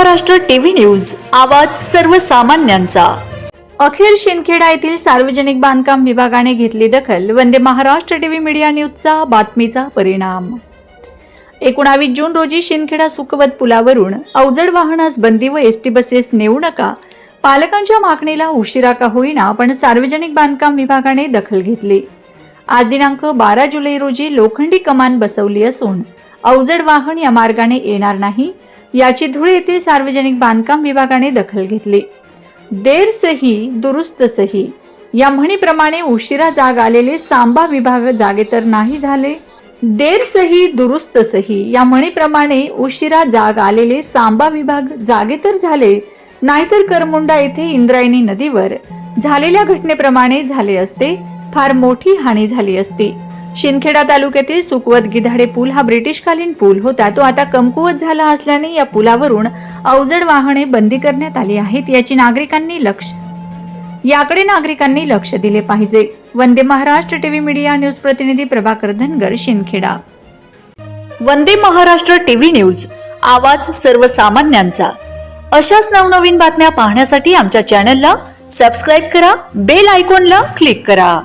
Maharashtra TV news आवाज सर्वसामान्यांचा. अखेर शिंदखेडा येथील सार्वजनिक बांधकाम विभागाने घेतली दखल वंदे महाराष्ट्र टीव्ही मीडिया न्यूजचा बातमीचा परिणाम. एकोणावीस जून रोजी शिंदखेडा सुखवत पुलावरून अवजड वाहनास बंदी व एस टी बसेस नेऊ नका पालकांच्या मागणीला उशिरा का होईना पण सार्वजनिक बांधकाम विभागाने दखल घेतली. आज दिनांक बारा जुलै रोजी लोखंडी कमान बसवली असून अवजड वाहन या मार्गाने येणार नाही याची धुळे येथील सार्वजनिक बांधकाम विभागाने दखल घेतली. देर सही दुरुस्त सही. या म्हणीप्रमाणे उशिरा जाग आलेले सांबा विभाग जागे तर नाही झाले. देर सही दुरुस्त सही. या म्हणीप्रमाणे उशिरा जाग आलेले सांबा विभाग जागे तर झाले नाहीतर करमुंडा येथे इंद्रायणी नदीवर. झालेल्या घटनेप्रमाणे झाले असते फार मोठी हानी झाली असती. शिंदखेडा तालुक्यातील सुकवत गिधाडे पूल हा ब्रिटिशकालीन पूल होता. तो आता कमकुवत झाला असल्याने या पुलावरून अवजड वाहने बंदी करण्यात आली आहेत याची नागरिकांनी लक्ष याकडे नागरिकांनी लक्ष दिले पाहिजे. Vande Maharashtra TV media news प्रतिनिधी प्रभाकर धनगर शिंदखेडा. वंदे महाराष्ट्र टीव्ही न्यूज आवाज सर्वसामान्यांचा. अशाच नवनवीन बातम्या पाहण्यासाठी आमच्या चॅनलला सबस्क्राईब करा बेल आयकॉनला क्लिक करा.